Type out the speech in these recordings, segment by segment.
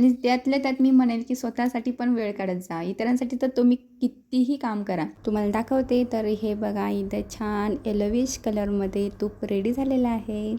आणि त्यातल्या त्यात मी म्हणेल की स्वतःसाठी पण वेळ काढत जा. इतरांसाठी तर तुम्ही कितीही काम करा. तुम्हाला दाखवते तर हे बघा इथं छान येलोविश कलरमध्ये तूप रेडी झालेलं आहे.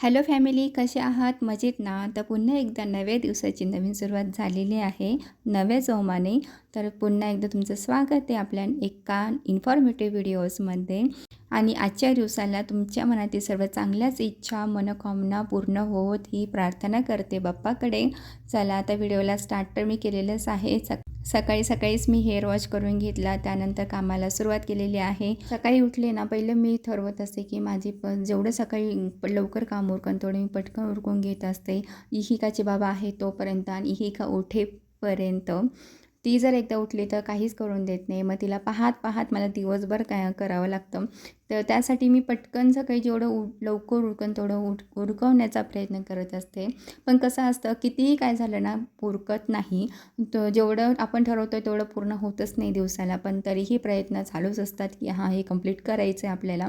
हॅलो फॅमिली कसे आहात? मजेत ना? तर पुन्हा एकदा नव्या दिवसाची नवीन सुरुवात झालेली आहे. नव्या जोमाने तर पुन्हा एकदा तुमचं स्वागत आहे आपल्या एका इन्फॉर्मेटिव्ह व्हिडिओजमध्ये आणि आजच्या दिवसाला तुमच्या मनातील सर्व चांगल्याच इच्छा मनोकामना पूर्ण होत ही प्रार्थना करते बाप्पाकडे. चला आता व्हिडिओला स्टार्ट तर मी केलेलंच आहे. सकाळी सकाळीच मी हेअर वॉश करून घेतला. त्यानंतर कामाला सुरुवात केलेली आहे. सकाळी उठले ना पहिलं मी ठरवत असते की माझी प जेवढं सकाळी प- लवकर काम उरकन तेवढं मी पटकन उरकून घेत असते. इहिकाचे बाबा आहे तोपर्यंत आणि इहिका उठेपर्यंत. ती जर एकदा उठली तर काहीच करून देत नाही. मग तिला पाहत पाहत मला दिवसभर काय करावं लागतं. तर त्यासाठी मी पटकन सकाळी जेवढं उ लवकर उरकन तेवढं उठ उरकवण्याचा प्रयत्न करत असते. पण कसं असतं कितीही काय झालं ना उरकत नाही. तर जेवढं आपण ठरवतो आहे तेवढं पूर्ण होतच नाही दिवसाला. पण तरीही प्रयत्न चालूच असतात की हां हे कंप्लीट करायचं आहे आपल्याला.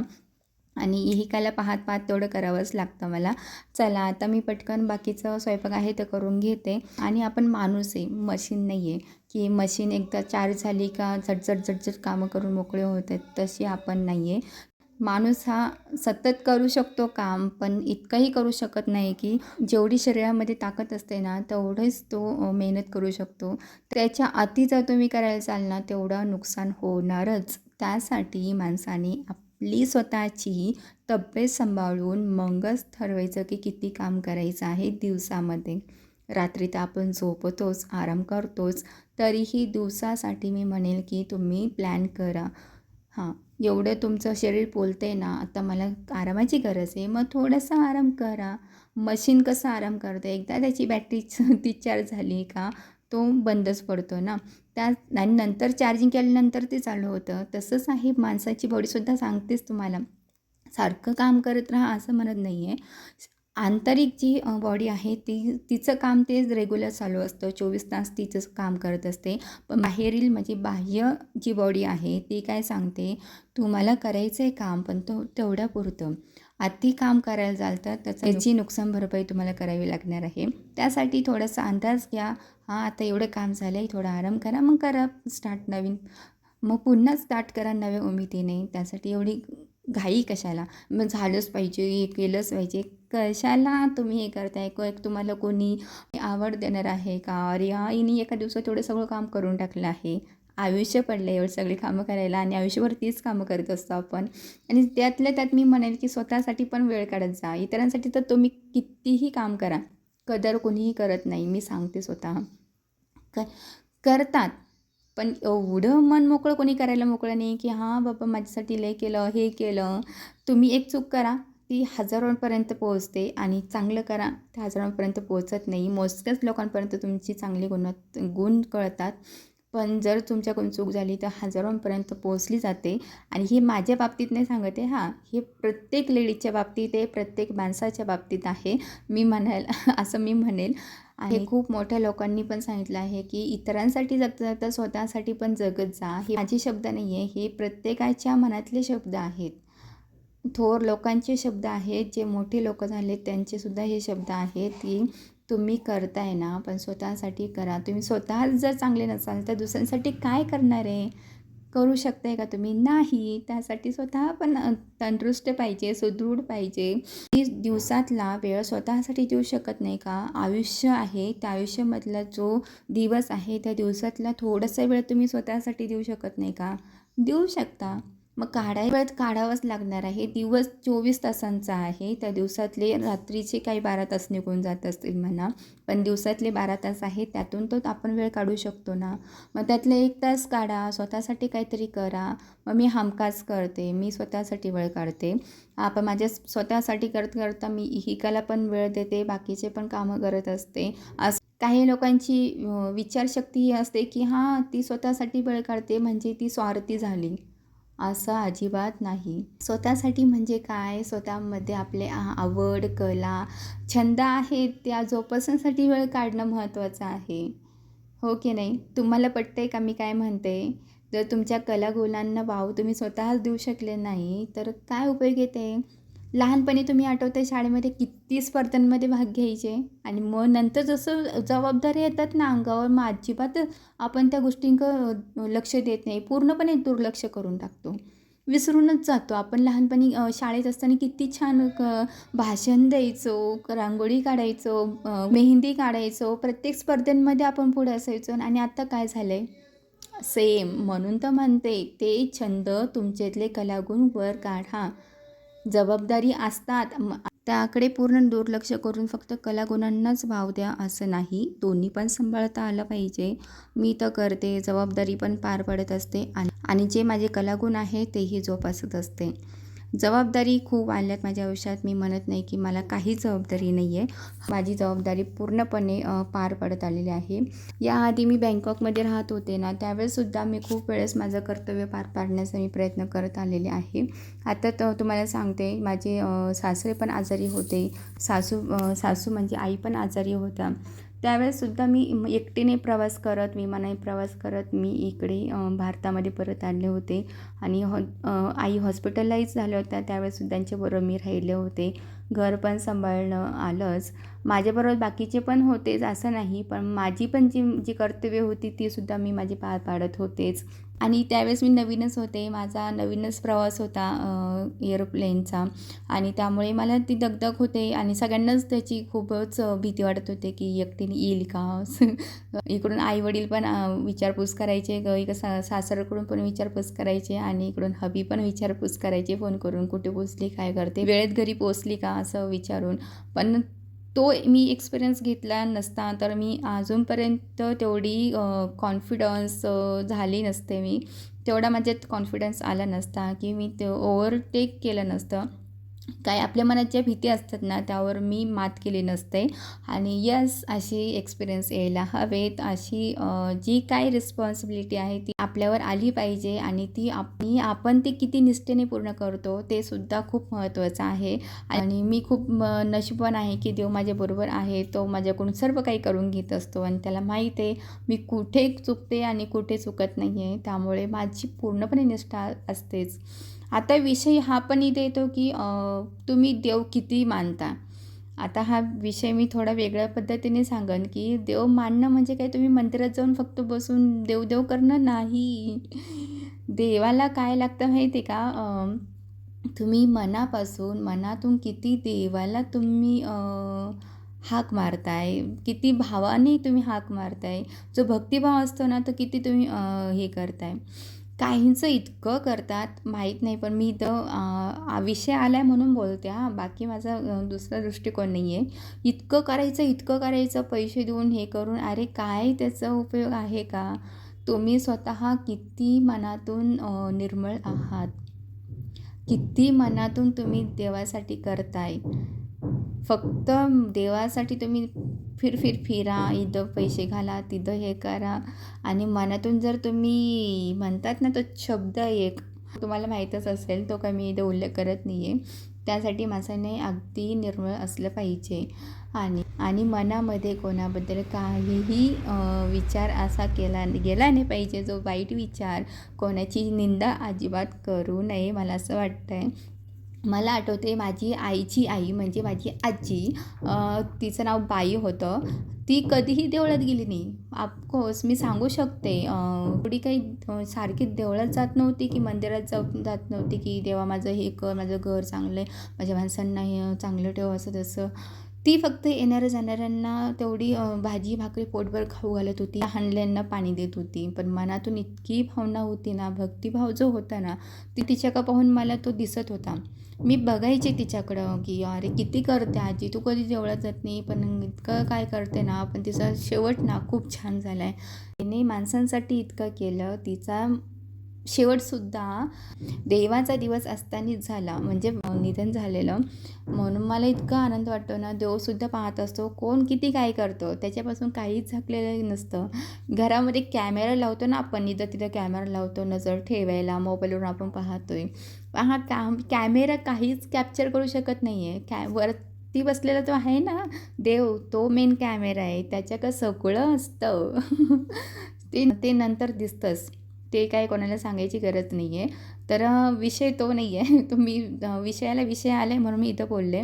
आणि इहिकाला पाहत पाहत तेवढं करावंच लागतं मला. चला आता मी पटकन बाकीचं स्वयंपाक आहे ते करून घेते. आणि आपण माणूस आहे मशीन नाही आहे की मशीन एकदा चार्ज झाली का झटझट झटझट कामं करून मोकळे होत आहेत तशी आपण नाही आहे माणूस हा सतत करू शकतो काम पण इतकंही करू शकत नाही की जेवढी शरीरामध्ये ताकद असते ना तेवढंच तो मेहनत करू शकतो. त्याच्या अति जर तुम्ही करायला चाल ना तेवढं नुकसान होणारच. त्यासाठी माणसाने आप आपली स्वतःची तब्येत सांभाळून मगच ठरवायचं की किती काम करायचं आहे दिवसामध्ये. रात्री तर आपण झोपतोच आराम करतोच तरीही दिवसासाठी मी म्हणेल की तुम्ही प्लॅन करा. हां एवढं तुमचं शरीर बोलते ना आता मला आरामाची गरज आहे मग थोडासा आराम करा. मशीन कसं आराम करतं? एकदा त्याची बॅटरी ती चार्ज झाली का तो बंदच पडतो ना. त्या आणि नंतर चार्जिंग केल्यानंतर ते चालू होतं. तसंच आहे माणसाची बॉडीसुद्धा सांगतेच तुम्हाला. सारखं काम करत राहा असं म्हणत नाही आहे आंतरिक जी बॉडी आहे ती तिचं काम तेच रेग्युलर चालू असतं. चोवीस तास तिचं काम करत असते. पण बाहेरील म्हणजे बाह्य जी बॉडी आहे ती काय सांगते? तुम्हाला करायचं आहे काम पण तो तेवढ्या पुरतं. अति काम करायला जाल तर त्याचं त्याची नुकसान भरपाई तुम्हाला करावी लागणार आहे. त्यासाठी थोडासा अंदाज घ्या. हां आता एवढं काम झालं आहे थोडा आराम करा मग करा स्टार्ट नवीन. मग पुन्हा स्टार्ट करा नव्या उमेदीने त्यासाठी एवढी घाई कशाला? मग झालंच पाहिजे हे केलंच पाहिजे. कशाला तुम्ही हे करताय? को एक तुम्हाला कोणी आवड देणार आहे का? अरे हा हिने एका दिवसात एवढं सगळं काम करून टाकलं आहे. आयुष्य पडलं एवढं सगळी कामं करायला आणि आयुष्यभर तीच कामं करत असतो आपण. आणि त्यातल्या त्यात मी म्हणेल की स्वतःसाठी पण वेळ काढत जा. इतरांसाठी तर तुम्ही कितीही काम करा. कदर कोणीही करत नाही मी सांगते स्वतः. क करतात. पण एवढं मन मोकळं कोणी करायला मोकळं नाही की हां बाबा माझ्यासाठी लय केलं हे केलं. तुम्ही एक चूक करा ती हजारोंपर्यंत पोहोचते आणि चांगलं करा ते हजारोंपर्यंत पोहोचत नाही. मोजक्याच लोकांपर्यंत तुमची चांगली गुण गुण कळतात. पण जर तुमच्याकडून चूक झाली तर हजारोंपर्यंत पोहोचली जाते. आणि हे माझ्या बाबतीत नाही सांगते हां. हे प्रत्येक लेडीजच्या बाबतीत आहे प्रत्येक माणसाच्या बाबतीत आहे. मी म्हणायला असं मी म्हणेल. आणि खूप मोठ्या लोकांनी पण सांगितलं आहे की इतरांसाठी जगता जाता स्वतःसाठी पण जगत जा. हे माझे शब्द नाही आहे हे प्रत्येकाच्या मनातले शब्द आहेत. थोर लोकांचे शब्द आहेत जे मोठे लोक झाले त्यांचेसुद्धा हे शब्द आहेत की तुम्ही करताय ना पण स्वतःसाठी करा. तुम्ही स्वतःच जर चांगले नसाल तर दुसऱ्यांसाठी काय करणार आहे? करू शकताय का तुम्ही? नाही. त्यासाठी स्वतः पण तंदुरुस्त पाहिजे सुदृढ पाहिजे. की दिवसातला वेळ स्वतःसाठी देऊ शकत नाही का? आयुष्य आहे. त्या आयुष्यामधला जो दिवस आहे त्या दिवसातला थोडासा वेळ तुम्ही स्वतःसाठी देऊ शकत नाही का? देऊ शकता. मग काढाय वेळेत काढावंच लागणार आहे. दिवस चोवीस तासांचा आहे. त्या दिवसातले रात्रीचे काही बारा तास निघून जात असतील म्हणा. पण दिवसातले बारा तास आहे त्यातून तो आपण वेळ काढू शकतो ना. मग त्यातले एक तास काढा स्वतःसाठी काहीतरी करा. मग मी हमखास करते मी स्वतःसाठी वेळ काढते. आपण माझ्या स्वतःसाठी करत करता मी हिकाला पण वेळ देते बाकीचे पण कामं करत असते. असं काही लोकांची विचारशक्ती ही असते की हां ती स्वतःसाठी वेळ काढते म्हणजे ती स्वार्थी झाली. असं अजिबात नाही. स्वतःसाठी म्हणजे काय? स्वतःमध्ये आपले आवड कला छंद आहेत. त्या जोपासण्यासाठी वेळ काढणं महत्त्वाचं आहे. हो की नाही? तुम्हाला पटतंय का मी काय म्हणते? जर तुमच्या कलागुणांना वाव तुम्ही स्वतःच देऊ शकले नाही तर काय उपयोग येते? लहानपणी तुम्ही आठवते शाळेमध्ये किती स्पर्धांमध्ये भाग घ्यायचे? आणि मग नंतर जसं जबाबदारी येतात ना अंगावर मग अजिबात आपण त्या गोष्टींक लक्ष देत नाही. पूर्णपणे दुर्लक्ष करून टाकतो. विसरूनच जातो. आपण लहानपणी शाळेत असताना किती छान क भाषण द्यायचो रांगोळी काढायचो मेहंदी काढायचो. प्रत्येक स्पर्धांमध्ये आपण पुढे असायचो. आणि आता काय झालं आहे सेम म्हणून तर म्हणते ते छंद तुमच्यातले कलागुण वर काढा. जबाबदारी असतात. त्याकडे पूर्ण दुर्लक्ष करून फक्त कलागुणांनाच भाव द्या असं नाही. दोन्ही पण सांभाळता आलं पाहिजे. मी तर करते जबाबदारी पण पार पडत असते आणि आणि जे माझे कलागुण आहे तेही जोपासत असते. जबाबदारी खूप आल्यात माझ्या आयुष्यात. मी म्हणत नाही की मला काही जबाबदारी नाही आहे माझी जबाबदारी पूर्णपणे पार पडत आलेली आहे. याआधी मी बँकॉकमध्ये राहत होते ना त्यावेळेससुद्धा मी खूप वेळेस माझं कर्तव्य पार पाडण्याचा मी प्रयत्न करत आलेले आहे. आता तर तुम्हाला सांगते माझे सासरे पण आजारी होते. सासू सासू म्हणजे आई पण आजारी होता त्यावेळेससुद्धा मी एकटीने प्रवास करत विमानाने प्रवास करत मी इकडे भारतामध्ये परत आले होते. आणि हॉ आई हॉस्पिटलाईज झाल्या होत्या. त्यावेळेससुद्धा त्यांच्याबरोबर मी राहिले होते. घर पण सांभाळणं आलंच. माझ्याबरोबर बाकीचे पण होतेच असं नाही पण माझी पण जी जी कर्तव्य होती तीसुद्धा मी माझी पार पाडत होतेच. आणि त्यावेळेस मी नवीनच होते. माझा नवीनच प्रवास होता एरोप्लेनचा आणि त्यामुळे मला ती दगदग होते आणि सगळ्यांनाच त्याची खूपच भीती वाटत होते की एकटीने येईल का? इकडून आईवडील पण विचारपूस करायचे इकडं सा सासरकडून पण विचारपूस करायचे आणि इकडून हबी पण विचारपूस करायचे फोन करून कुठे पोचली काय करते वेळेत घरी पोचली का? असं विचारून. पण तो मी एक्सपिरियन्स घेतला नसता तर मी अजूनपर्यंत तेवढी कॉन्फिडन्स झाली नसते मी. तेवढा माझ्यात कॉन्फिडन्स आला नसता की मी ते ओव्हरटेक केलं नसतं. काय आपल्या मनात ज्या भीती असतात ना त्यावर मी मात केली नसते. आणि यस अशी एक्सपिरियन्स यायला हवेत. अशी जी काय रिस्पॉन्सिबिलिटी आहे ती आपल्यावर आली पाहिजे आणि ती आपली आपण ती किती निष्ठेने पूर्ण करतो ते सुद्धा खूप महत्त्वाचं आहे. आणि मी खूप नशीबवान आहे की देव माझ्याबरोबर आहे तो माझ्याकडून सर्व काही करून घेत असतो आणि त्याला माहीत आहे मी कुठे चुकते आणि कुठे चुकत नाही आहे त्यामुळे माझी पूर्णपणे निष्ठा असतेच. आता विषय हा पण इथे येतो की तुम्ही देव किती मानता? आता हा विषय मी थोडा वेगळ्या पद्धतीने सांगन की देव मानणं म्हणजे काय? तुम्ही मंदिरात जाऊन फक्त बसून देवदेव करणं नाही. देवाला काय लागतं माहिती आहे का तुम्ही मनापासून मनातून किती देवाला तुम्ही हाक मारताय किती भावाने तुम्ही हाक मारताय जो भक्तिभाव असतो ना तो किती तुम्ही हे करताय. काहींचं इतकं करतात माहीत नाही. पण मी इथं विषय आला आहे म्हणून बोलते हा. बाकी माझा दुसरा दृष्टिकोन नाही आहे इतकं करायचं इतकं करायचं पैसे देऊन हे करून अरे काय त्याचा उपयोग आहे का? तुम्ही स्वतः किती मनातून निर्मळ आहात? किती मनातून तुम्ही देवासाठी करताय? फक्त देवासाठी तुम्ही फिर फिर फिरा इथं पैसे घाला तिथं हे करा. आणि मनातून जर तुम्ही म्हणतात ना तो शब्द एक तुम्हाला माहीतच असेल तो काही मी इथं उल्लेख करत नाही आहे त्यासाठी माणसाने अगदी निर्मळ असलं पाहिजे. आणि आणि मनामध्ये कोणाबद्दल काहीही विचार असा केला गेला नाही पाहिजे जो वाईट विचार कोणाची निंदा अजिबात करू नये मला असं वाटतं आहे मला आठवते माझी आईची आई म्हणजे माझी आजी तिचं नाव बाई होतं. ती कधीही देवळात गेली नाही. ऑफकोर्स मी सांगू शकते अ, एवढी काही सारखी देवळात जात नव्हती की मंदिरात जाऊ जात नव्हती की देवा माझं हे कर माझं घर चांगलं आहे माझ्या माणसांना हे चांगलं ठेव असं तसं. ती फक्त येणाऱ्या जाणाऱ्यांना तेवढी भाजी भाकरी पोटभर खाऊ घालत होती. हांडल्यांना पाणी देत होती. पण मनातून इतकी भावना होती ना भक्तिभाव जो होता ना ती तिच्या का पाहून मला तो दिसत होता. मी बघायचे तिच्याकडं की अरे किती करते आजी तू कधी देवळात जात नाही पण इतकं काय करते ना पण तिचा शेवट ना खूप छान झाला आहे तिने माणसांसाठी इतकं केलं तिचा शेवटसुद्धा देवाचा दिवस असतानाच झाला म्हणजे निधन झालेलं. म्हणून मला इतका आनंद वाटतो ना देवसुद्धा पाहत असतो कोण किती काय करतो त्याच्यापासून काहीच झाकलेलं नसतं. घरामध्ये कॅमेरा लावतो ना आपण इथं तिथं कॅमेरा लावतो नजर ठेवायला मोबाईलवरून आपण पाहतोय. हा कॅ कॅमेरा काहीच कॅप्चर करू शकत नाही आहे कॅ वरती बसलेला तो आहे ना देव तो मेन कॅमेरा आहे. त्याच्याकडं सगळं असतं. ते ते नंतर दिसतंच. ते काय कोणाला सांगायची गरज नाही आहे तर विषय तो नाही आहे तुम्ही विषयाला विषय आले म्हणून मी इथं बोलले.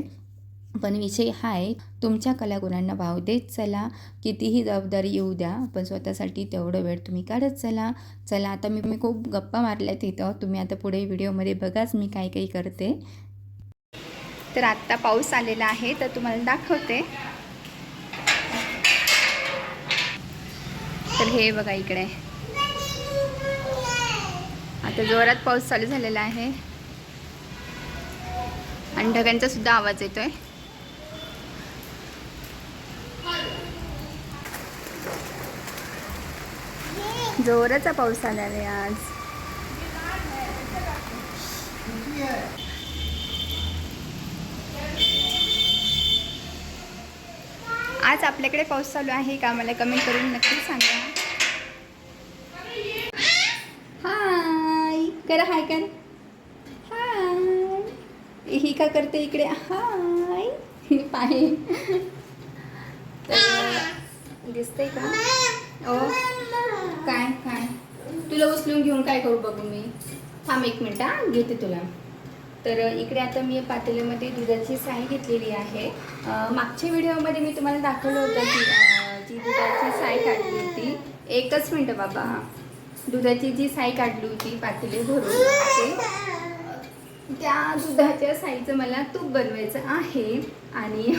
पण विषय हा आहे तुमच्या कलागुणांना भाव देत चला. कितीही जबाबदारी येऊ द्या पण स्वतःसाठी तेवढं वेळ तुम्ही काढत चला. चला आता मी मी खूप गप्पा मारल्या तिथं तुम्ही आता पुढे व्हिडिओमध्ये बघाच मी काय काही करते. तर आत्ता पाऊस आलेला आहे तर तुम्हाला दाखवते. तर हे बघा इकडे. आता जोरात पाऊस चालू झालेला आहे. आणि ढगांचा सुद्धा आवाज येतोय. जोराचा पाऊस आला आहे आज. आज आपल्याकडे पाऊस चालू आहे का? मला कमेंट करून नक्की सांगा. हाय करा हाय कर. हाय ही का करते इकडे? हाय पाय. तर दिसतंय का? ओ काय काय? तुला उचलून घेऊन काय करू बघू मी? थांब एक मिनिट हा घेते तुला. तर इकडे आता मी पातेल्यामध्ये दुधाची साई घेतलेली आहे. मागच्या व्हिडिओमध्ये मी तुम्हाला दाखवलं होतं की जी दुधाची साई काढली होती. एकच मिनटं बाबा दुधाची जी साई काढली होती पातेले भरून ते त्या दुधाच्या साईचं मला तूप बनवायचं आहे. आणि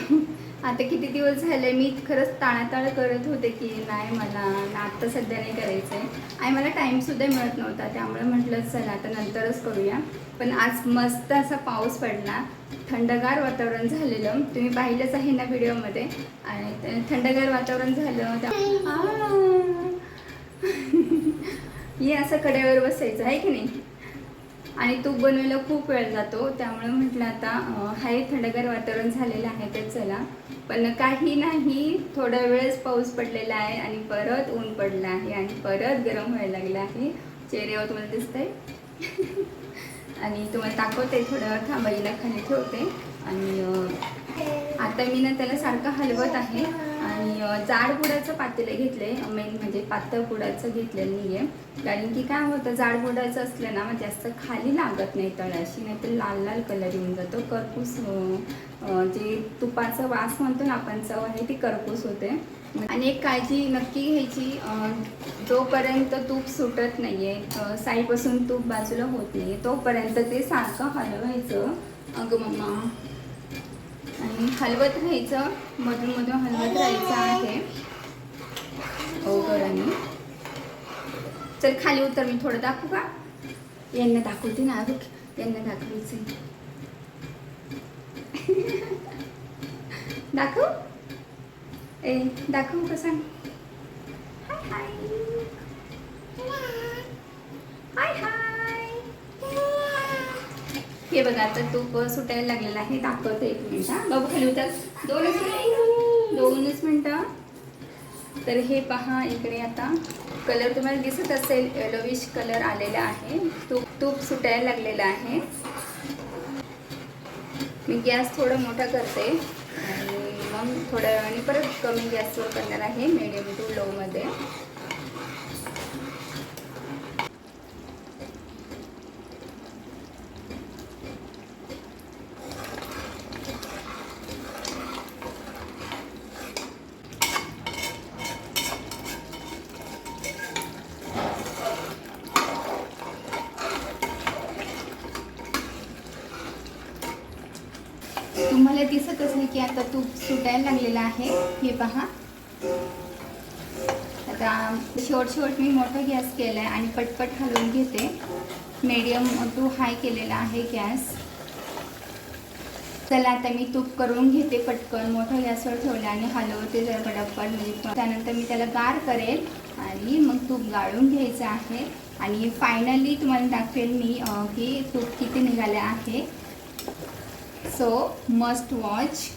आता किती दिवस झाले मी खरंच ताणाताळ करत होते की नाही मला ना आत्ता सध्या नाही करायचं आहे आणि मला टाईमसुद्धा मिळत नव्हता त्यामुळे म्हटलं चला आता नंतरच करूया. पण आज मस्त असा पाऊस पडला. थंडगार वातावरण झालेलं. तुम्ही पाहिलंच आहे ना व्हिडिओमध्ये. आणि थंडगार वातावरण झालं त्या हे असं कड्यावर बसायचं आहे की नाही? आणि तूप बनवायला खूप वेळ जातो. त्यामुळे म्हटलं आता अं, हाय थंडगार वातावरण झालेलं आहे तर चला. पण काही नाही थोडा वेळच पाऊस पडलेला आहे आणि परत ऊन पडलं आहे आणि परत गरम व्हायला लागलं आहे. चेहऱ्यावर तुम्हाला दिसतंय? आणि तुम्हाला दाखवते थोडं थांबाईला खाली ठेवते. आणि आता मी ना त्याला सारखं हलवत आहे. आणि जाड बुडाचं पातेलं घेतले मेन म्हणजे पातळ बुडाचं घेतलेलं नाही आहे कारण की काय होतं जाड बुडाचं असलं ना मग जास्त खाली लागत नाही तळाशी नाही तर लाल लाल कलर येऊन जातो. करपूस जे तुपाचं वास म्हणतो ना आपण चव आहे ती करपूस होते. आणि एक काळजी नक्की घ्यायची जोपर्यंत तूप सुटत नाही आहे साईपासून तूप बाजूला होत नाही तोपर्यंत ते सारखं हलवायचं. अगं मम्मा. आणि हलवत राहायचं मधून मधून हलवत राहायचं आहे. हो, ओघळाने चल खाली उतर मी थोडं दाखवू का? यांना दाखवते ना बघ यांना दाखवायचं दाखव. ए दाखवू का सांग हाय हाय हाय हाय हे बघा आता तूप सुटायला लागलेलं आहे दाखवते एक मिनिट हा. बाबू खाली उतर. दोनच दोनच मिनटं. तर हे पहा इकडे आता. कलर तुम्हाला दिसत असेल येलोविश कलर आलेला आहे. तूप तूप सुटायला लागलेलं आहे. मी गॅस थोडा मोठा करते. आणि मग थोड्या वेळाने परत कमी गॅसवर करणार आहे मिडियम टू लोमध्ये तुम्हाला दिसत असेल की आता तूप सुटायला लागलेलं आहे. हे पहा. आता शेवट शेवट मी मोठा गॅस केला आहे आणि पटपट हलवून घेते. मीडियम टू हाय केलेला आहे गॅस. चला आता मी तूप करून घेते पटकन. मोठ्या गॅसवर ठेवलं आणि हलवते जरा पटापट. म्हणजे त्यानंतर मी त्याला गार करेल आणि मग तूप गाळून घ्यायचं आहे. आणि फायनली तुम्हाला दाखवेल मी की तूप किती निघाले आहे. सो मस्ट वॉच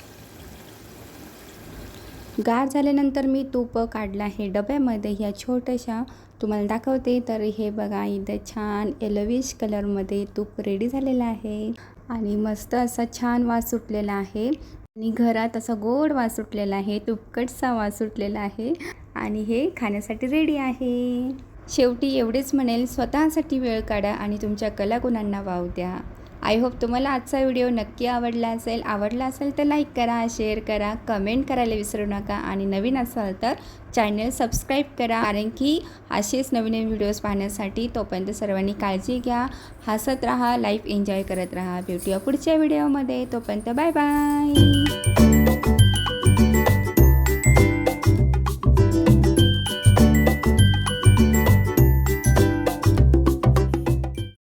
गार झाल्यानंतर मी तूप काढलं आहे. डब्यामध्ये ह्या छोट्याशा तुम्हाला दाखवते. तर हे बघा इथं छान येलोविश कलरमध्ये तूप रेडी झालेलं आहे. आणि मस्त असा छान वास सुटलेला आहे. आणि घरात असा गोड वास सुटलेला आहे. तुपकटचा वास सुटलेला आहे. आणि हे खाण्यासाठी रेडी आहे. शेवटी एवढेच म्हणेल स्वतःसाठी वेळ काढा आणि तुमच्या कलागुणांना वाव द्या. आय होप तुम्हाला आजचा व्हिडिओ नक्की आवडला असेल. आवडला असेल तर लाईक करा शेअर करा कमेंट करायला विसरू नका आणि नवीन असाल तर चॅनल सबस्क्राईब करा. कारण की असेच नवीन नवीन व्हिडिओज पाहण्यासाठी तोपर्यंत सर्वांनी काळजी घ्या हसत राहा लाईफ एन्जॉय करत राहा. भेटूया पुढच्या व्हिडिओमध्ये. तोपर्यंत बाय बाय